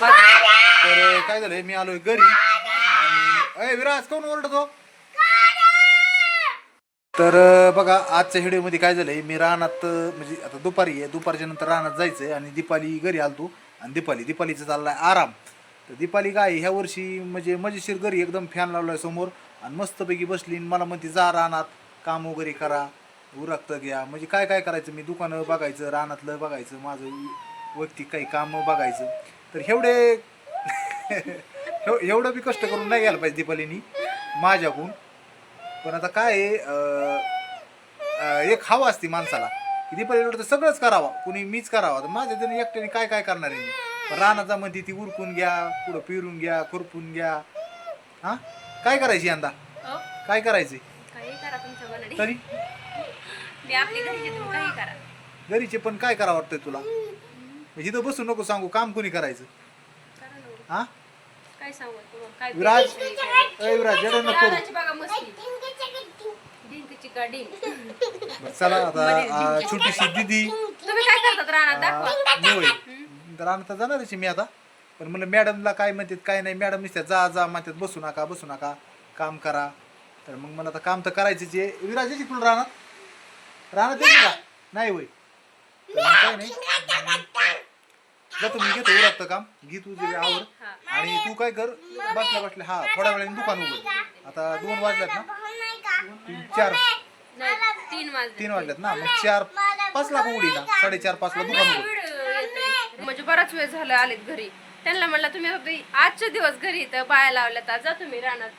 तर काय झालंय? मी आलोय घरी. आणि अय विराज कोण ओरडतो? तर बघा आजच्या व्हिडिओमध्ये काय झालंय? मी रानात म्हणजे आता दुपारी आहे. दुपारच्या नंतर रानात जायचंय आणि दीपाली घरी आलतो. आणि दीपाली दीपालीचा चाललाय आराम. तर दीपाली काय ह्या वर्षी म्हणजे मजेशीर घरी एकदम फॅन लावलाय समोर. आणि मस्तपैकी बसली आणि मला म्हणते जा रानात काम वगैरे करा उरकत घ्या. म्हणजे काय काय करायचं? मी दुकानं बघायचं रानातलं बघायचं माझं वैयक्तिक काही कामं बघायचं. तर एवढे एव- एवढं बी कष्ट करून नाही घ्यायला पाहिजे दीपालीनी माझ्याकडून. पण आता काय आहे, एक हवा असते माणसाला. की दीपालीला तर सगळंच करावं कुणी मीच करावं. तर माझ्या तरी एकट्याने काय काय करणार आहे मी? रानाचा म्हणते ती उरकून घ्या पुढं फिरून घ्या खुरपून घ्या. हा? काय करायची यंदा? काय करायचे करा तरी? घरचे करा. पण काय करावं वाटतंय तुला? म्हणजे इथं बसू नको सांगू काम कोणी करायचं? करा ना. हा? काय सांगू तुम्हाला? काय विराज. अय विराज जरा नको करू. रानाची बघा मस्ती. डिंकची गाडी बरं, चला आता आ, छोटीशी दिदी. तुम्ही काय करतात रानात दाखवा. मी होय. तर आता जाणारच आहे मी आता. पण म्हणलं मॅडमला काय म्हणतात काय नाही. मॅडम नुसत्या जा जा म्हणतात बसू नका बसू नका. काम करा. तर मग मला आता काम तर करायचंच आहे. विराज येते तुला रानात? रानात येते का? नाही होय. तर मग काय नाही. जातो मी घेतो उरकतं काम. घे तू जे आवर आणि तू काय कर बसल्या बसल्या हा थोड्या वेळाने दुकान उघड. आता दोन वाजल्यात ना? तीन चार. नाही तीन वाजले. तीन वाजल्यात ना? मग चार पाच लाख उघडी ना. साडेचार पाच ला दुकान उघड. येतोय. म्हणजे बराच वेळ झाला आलेत घरी. त्यांना म्हणलं तुम्ही फक्त आजचे दिवस घरी इथं बाया लावल्या तर जा तुम्ही रानात.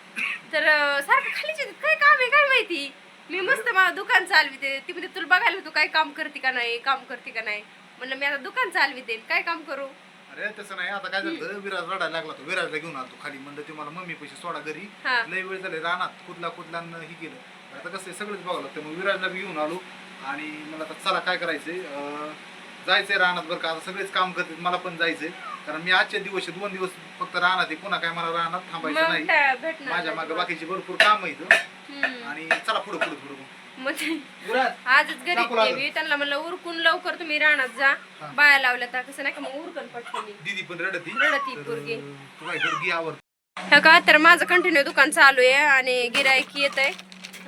तर अं, सारखं खालीच येतात. काय काम आहे? काय माहिती? मी मस्त मला दुकान चालविते ती म्हणजे तुला बघायला तू काय काम करते का नाही? काम करते का नाही? म्हणलं मी आता दुकान चालविते काय काम करू? अरे तसं नाही. आता काय झालं? विराज रडायला लागला तो. विराजला घेऊन आलो खाली. म्हणलं ते मला मम्मी पैसे सोडा घरी. हा. लय वेळ झाले रानात. कुठला न हे केलं. आता कसं आहे, सगळंच बघावं लागतं. मग विराजला बी घेऊन आलो. आणि मला आता चला काय करायचंय? अं, जायचंय रानात बरं का. आता सगळेच काम करतात. मला पण जायचंय. कारण मी आजच्या दिवस दोन दिवस फक्त रानात आहे. पुन्हा काय मला रानात थांबायचं मग नाही. काय भेटणार माझ्या. मागे बाकीचे भरपूर काम हम्म. आणि चला पुढे पुढे पुढे. मग ते- आजच घरी टाकू लागलं. मी त्यांना म्हणलं उरकून लवकर तुम्ही रानात जा. बाया लावल्या तर कसं नाही का मग उरकन पटकन दीदी पण रडती. पोरगी. तू काय कर, घे आवर. हे का तर माझं कंटिन्यू दुकान चालू आहे आणि गिराईक येत आहे.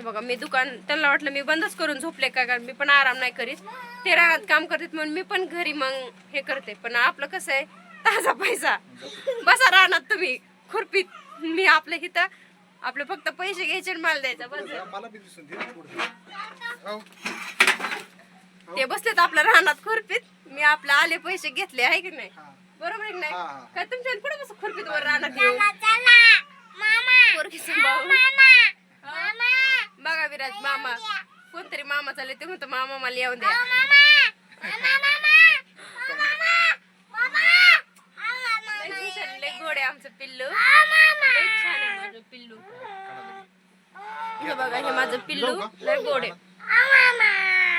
बघा मी दुकान त्यांना वाटलं मी बंदच करून झोपले का कारण मी पण आराम नाही करीत. ते रानात काम करतात म्हणून मी पण घरी मग हे करते. पण आपलं कसं आहे ताजा पैसा. बसा रानात तुम्ही खुरपीत. मी आपल्या इथं आपलं फक्त पैसे घ्यायचे आणि माल द्यायचा बस. मला बी दिसून दे ना पुढे. हो. ते बसलेत आपल्या रानात खुरपीत मी आपले आले पैसे घेतले आहे की नाही हा. बरोबर आहे की नाही हा, हा. काय तुमच्यापुढे बस खुरपीत वर रानात येऊन पोरगी सांभाळून. हा. बघा विराज मामा कोणतरी मामा चालले ते म्हणतो मामा मला येऊन द्या लय हुशार, लय गोड आहे आमचं पिल्लू. लय छान आहे माझं पिल्लू. हे बघा हे माझं पिल्लू. लय गोड आहे.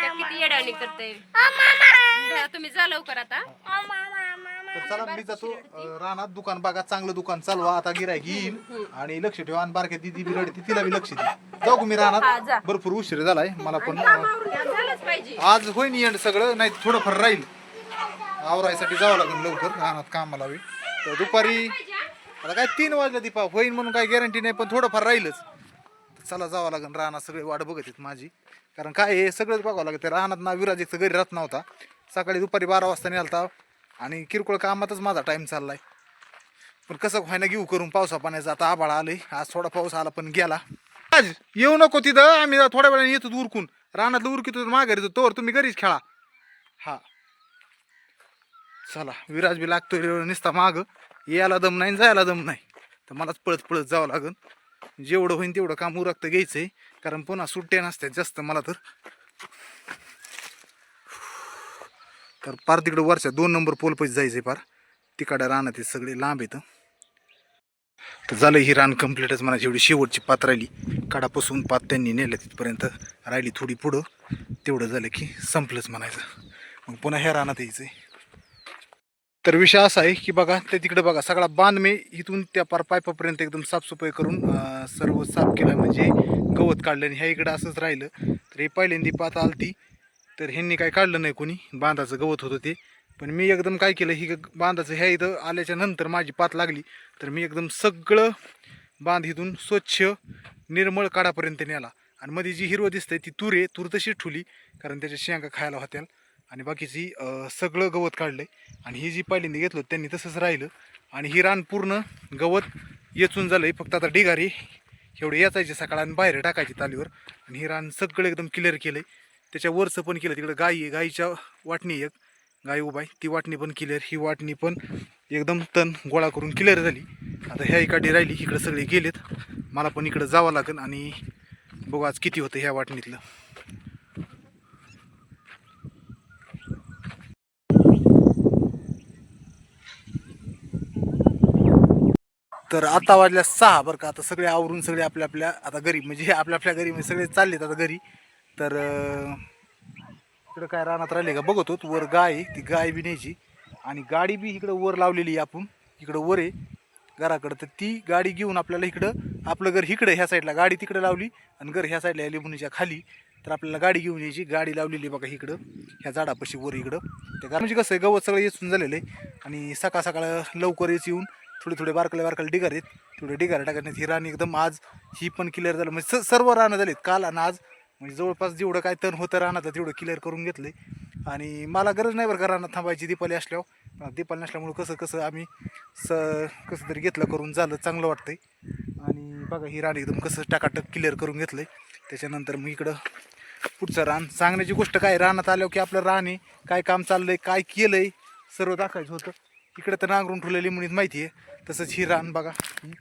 त्या किती येडाणी करते तुम्ही जा लवकर आता. तर चला मी जातो अं, रानात दुकान बघा चांगलं दुकान चालवा. आता गिराय घेईल आणि लक्ष ठेवा. आणि बारक्या दिदी बी रडते तिला बी लक्ष दे जाऊ का मी हा, जा. रानात भरपूर उशीर झालाय. मला पण अं, कामावरून घ्या, झालंच पाहिजे. आज होईन एंड सगळं नाही थोडंफार राहील. आवरायसाठी जावं लागेल लवकर रानात कामाला बी. तर दुपारी आता काय तीन वाजल्या दीपा होईन म्हणून काय गॅरंटी नाही पण थोडंफार राहीलच. चला जावं लागेल रानात सगळे वाट बघत आहेत माझी. कारण काय आहे सगळंच बघावं लागतं ते रानात ना विराज एक घरी राहत नव्हता. सकाळी दुपारी बारा वाजता निघालता आणि किरकोळ कामातच माझा टाईम चालला आहे पण कसं व्हायना घेऊ करून पावसा पाण्याचा आता आबाळ आलंय. आज थोडा पाऊस आला पण गेला. आज येऊ नको तिथं. आम्ही थोड्या वेळाने येतो उरकून. रानातलं उरकितो माघारी येतो. तोवर तुम्ही घरीच खेळा. हा. चला विराज बी लागतोय निसता माग. यायला दम नाही आणि जायला दम नाही. तर मलाच पळत पळत जावं लागेल जेवढं होईन तेवढं काम उरकतं घ्यायचंय. कारण पुन्हा सुट्ट्या नसत्या जास्त मला तर. तर पार तिकडं वरच्या दोन नंबर पोल पैसे जायचंय पार. तिकडं राहणार ते सगळे लांब येतं तर झालं ही रान कम्प्लीटच म्हणा जेवढी शेवटची पात राहिली. काडापासून पात त्यांनी नेलं तिथपर्यंत राहिली थोडी पुढं. तेवढं झालं की संपलंच म्हणायचं. मग पुन्हा ह्या रानात यायचंय. तर विषय असा आहे की बघा ते तिकडे बघा सगळा बांध मी इथून त्या पार पायपापर्यंत एकदम साफसफाई करून सर्व साफ केलं म्हणजे गवत काढलं आणि ह्या इकडं असंच राहिलं. तर हे पहिल्यांदी पात आलती तर ह्यांनी काय काढलं नाही कोणी बांधाचं गवत होतं ते. पण मी एकदम काय केलं ही ग- बांधाचं ह्या इथं आल्याच्यानंतर माझी पात लागली तर मी एकदम सगळं बांध इथून स्वच्छ निर्मळ काढापर्यंत नेला. आणि मध्ये जी हिरवं दिसतंय ती तूर आहे तूर तशीच ठुली कारण त्याच्या शेंगा खायला होत्या. आणि बाकीची अं, सगळं गवत काढलंय आणि ही जी पहिल्यांदा घेतलं त्यांनी तसंच राहिलं. आणि ही रान पूर्ण गवत येचून झालंय. फक्त आता ढिगारी एवढे याचायचे सकाळ आणि बाहेर टाकायची तालीवर आणि हे रान सगळं एकदम क्लिअर केलंय. त्याच्या वरचं पण केलं तिकडं गाई आहे. गाईच्या वाटणी एक. गाय उभा आहे. ती वाटणी पण क्लिअर ही वाटणी पण एकदम तण गोळा करून क्लिअर झाली. आता ह्या इकडे राहिली. इकडे सगळे गेलेत. मला पण इकडं जावं लागेल आणि बघू आज किती होतं ह्या वाटणीतलं. तर आता वाजल्या सहा बरं का. आता सगळे आवरून सगळे आपल्या आपल्या आता घरी म्हणजे आपल्या आपल्या घरी म्हणजे सगळे चाललेत आता घरी. तर इकडं काय रानात राहिले का बघतो वर गाय आहे, ती गाय बी न्यायची. आणि गाडी बी इकडं वर लावलेली आहे आपण इकडं वर आहे घराकडं. तर ती गाडी घेऊन आपल्याला इकडं आपलं घर इकडं ह्या साईडला गाडी तिकडं लावली आणि घर ह्या साईडला लिंबुनीच्या खाली. तर आपल्याला गाडी घेऊन यायची गाडी लावलेली आहे बघा इकडं ह्या झाडापाशी वर इकडं. त्या म्हणजे कसं आहे गवत सगळं येचून झालेलं आहे. आणि सकाळ सकाळ लवकर येच येऊन थोडे थोडे बारकले बारकले डिगार आहेत. थोडे डिगार टाकण्यात ही रान एकदम आज ही पण क्लिअर झालं. म्हणजे स- सर्व रानं झालीत. काल आणि आज. म्हणजे जवळपास जेवढं काय तण होतं रानाचं तेवढं क्लिअर करून घेतलंय. आणि मला गरज नाही बरं का रानात थांबायची दीपाली असल्यावर. दीपाली नसल्यामुळं कसं कसं आम्ही स कसं तरी घेतलं करून झालं चांगलं वाटतंय. आणि बघा ही रान एकदम कसं टाकाटक क्लिअर करून घेतलंय. त्याच्यानंतर मग इकडं पुढचं रान. सांगण्याची गोष्ट काय रानात आल्यावर की आपलं रान आहे काय काम चाललंय काय केलंय सर्व दाखवायचं होतं. इकडं तर नांगरून ठेवलेली म्हणून माहिती आहे तसंच ही रान बघा. ही?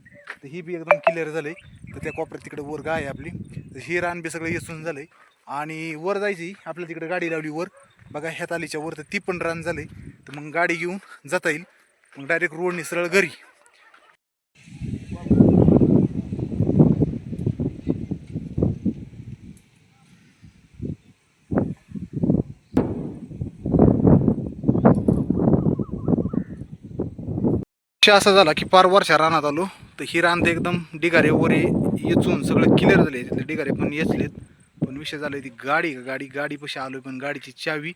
तर ही बी एकदम क्लिअर झालंय. तर त्या कोपऱ्यात तिकडे वर गाय आहे आपली. तर ही रान बी सगळं येसून झालंय. आणि वर जायची आपल्या तिकडे गाडी लावली वर. बघा ह्या तालीच्या वर तर ती पण रान झाली तर मग गाडी घेऊन जाता येईल. मग डायरेक्ट रोडने सरळ घरी. विषय असा झाला की पार वर्षा रानात आलो. तर ही रान तर एकदम डिगारे वरे येचून सगळं क्लिअर झाले. तिथले डिगारे पण येचलेत. पण विषय झाला ती गाडी. गाडी गाडीपाशी आलो पण गाडीची चावी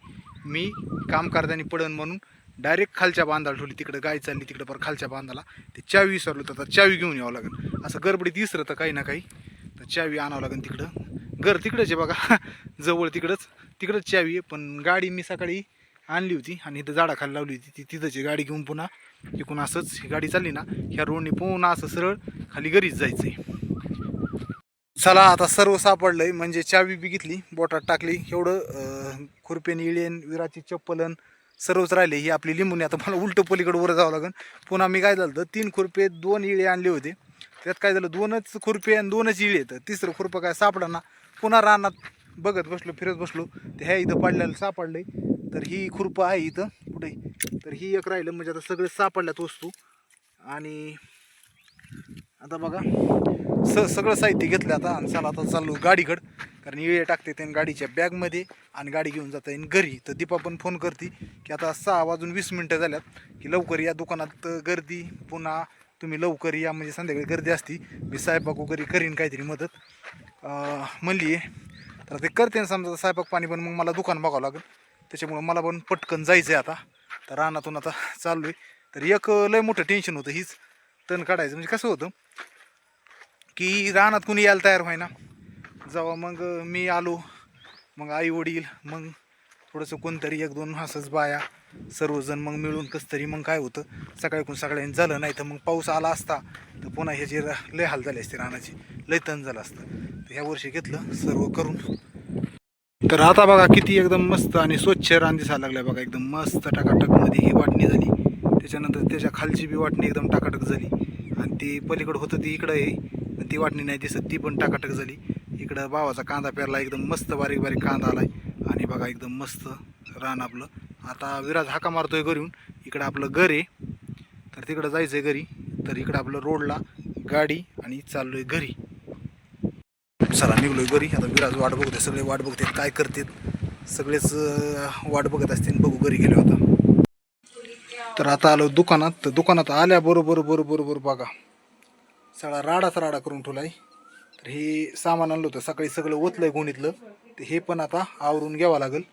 मी काम करताना पडन म्हणून डायरेक्ट खालच्या बांधाला ठेवली. तिकडे गाय चालली तिकडे पर खालच्या बांधाला. ते चावी विसरलो तर चावी घेऊन यावं लागेल. असं गडबडीत विसरतं तर काही ना काही. तर चावी आणावं लागेल तिकडं. घर तिकडंच आहे बघा. जवळ तिकडंच. तिकडंच चावी आहे. पण गाडी मी सकाळी आणली होती आणि इथं झाडाखाली लावली होती. ती तिथंची गाडी घेऊन पुन्हा इकून असंच ही गाडी चालली ना ह्या रोडने पुन्हा असं सरळ खाली घरीच जायचंय. चला आता सर्व सापडलंय म्हणजे चावी बी घेतली बोटात टाकली एवढं खुरपेन इळेन विराची चप्पलन सर्वच राहिले. ही आपली लिंबून आता मला उलटं पलीकडे वर जावं लागेल पुन्हा मी काय झालं तीन खुरपे दोन इळे आणले होते. त्यात काय झालं दोनच खुरपे आणि दोनच इळे तर तिसरं खुरपं काय सापडा पुन्हा रानात बघत बसलो फिरत बसलो. ते ह्या इथं पडलेलं सापडलंय. तर ही खुरपं आहे इथं कुठे? तर ही एक राहिलं म्हणजे आता सगळे सापडल्यात वस्तू. आणि आता बघा स सगळं साहित्य घेतलं आता आणि चला आता चाललो गाडीकडं. कारण इळे टाकते ते गाडीच्या बॅगमध्ये आणि गाडी घेऊन जाता येईन घरी. तर दीपा पण फोन करते की आता सहा वाजून वीस मिनटं झाल्यात की लवकर या दुकानात गर्दी पुन्हा तुम्ही लवकर या म्हणजे संध्याकाळी गर्दी असती. मी साहेबाक वगैरे करीन काहीतरी मदत. म्हणली आहे तर ते करते ना समजा साहेबाक पाणी पण मग मला दुकान बघावं लागेल. त्याच्यामुळं मला पण पटकन जायचं आहे आता. तर रानातून आता चाललो आहे तर एक लय मोठं टेन्शन होतं हीच. तण काढायचं. म्हणजे कसं होतं की रानात कुणी यायला तयार व्हायना. जेव्हा मग मी आलो मग आई वडील मग थोडंसं कोणतरी एक दोन असंच बाया सर्वजण मग मिळून कसं तरी मग काय होतं. सकाळी कोण सगळ्यांनी झालं नाही तर मग पाऊस आला असता तर पुन्हा ह्याची लय हाल झाली असते रानाची. लय तण झालं असतं. तर ह्या वर्षी घेतलं सर्व करून तर आता बघा किती एकदम मस्त आणि स्वच्छ रान दिसायला लागलं बघा एकदम मस्त टाकाटकमध्ये ही वाटणी झाली. त्याच्यानंतर त्याच्या खालची बी वाटणी एकदम टाकाटक झाली. आणि ती पलीकडं होतं ती इकडं आहे ती वाटणी नाही दिसत ती पण टाकाटक झाली. इकडं भावाचा कांदा पेरला एकदम मस्त बारीक बारीक कांदा आलाय. आणि बघा एकदम मस्त रान आपलं. आता विराज हाका मारतोय घरून. इकडं आपलं घर आहे. तर तिकडं जायचं आहे घरी. तर इकडं आपलं रोडला गाडी आणि चाललो आहे घरी. सरा निघलोय घरी. आता विराज वाट बघते सगळे वाट बघते काय करतात? सगळेच वाट बघत असतील बघू घरी गेलो आता. तर आता आलो दुकानात. तर दुकानात आल्या बरोबर बरोबर बघा. सगळा राडाच राडा करून ठेवलाय. तर हे सामान आणलं होतं. सकाळी सगळं ओतलंय गोणीतलं. तर हे पण आता आवरून घ्यावं लागेल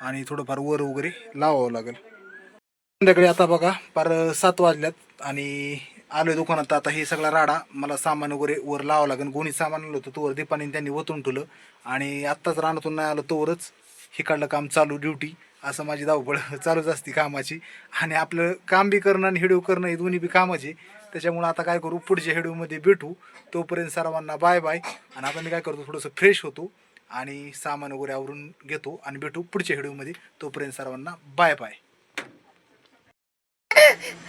आणि थोडंफार वर वगैरे लावावं लागेल. संध्याकाळी आता बघा फार सात वाजल्यात आणि आलोय दुकानात. आता हे सगळा राडा मला सामान वगैरे वर लावावं लागेल. गोणी सामान आलं होतं तोवर दीपाने त्यांनी ओतून ठेवलं. आणि आत्ताच रानातून नाही आलं तोवरच हिकडलं काम चालू ड्युटी. असं माझी धावपळ चालूच असते कामाची. आणि आपलं काम बी करणं आणि हिडिओ करणं हे दोन्ही बी कामाचे. त्याच्यामुळे त्याच्यामुळं आता काय करू पुढच्या हिडिओमध्ये भेटू. तोपर्यंत सर्वांना बाय बाय. आणि आता मी काय करतो थोडंसं फ्रेश होतो. आणि सामान वगैरे आवरून घेतो आणि भेटू पुढच्या हिडिओमध्ये तोपर्यंत सर्वांना बाय बाय.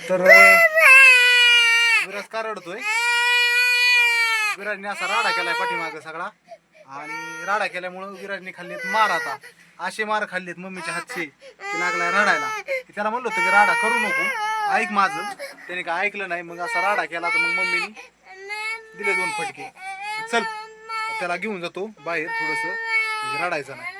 तर विराज का रडतोय? विराजने असा राडा केलाय पाठीमाग सगळा. आणि राडा केल्यामुळं विराजने खाल्लेत मार आता. असे मार खाल्लेत मम्मीच्या हातचे. की लागलाय रडायला. त्याला म्हणलं होतं की राडा करू नको. ऐक माझं. त्याने काय ऐकलं नाही. मग असा राडा केला तर मग मम्मीने दिले दोन फटके. चल त्याला घेऊन जातो बाहेर थोडस. म्हणजे रडायचं नाही.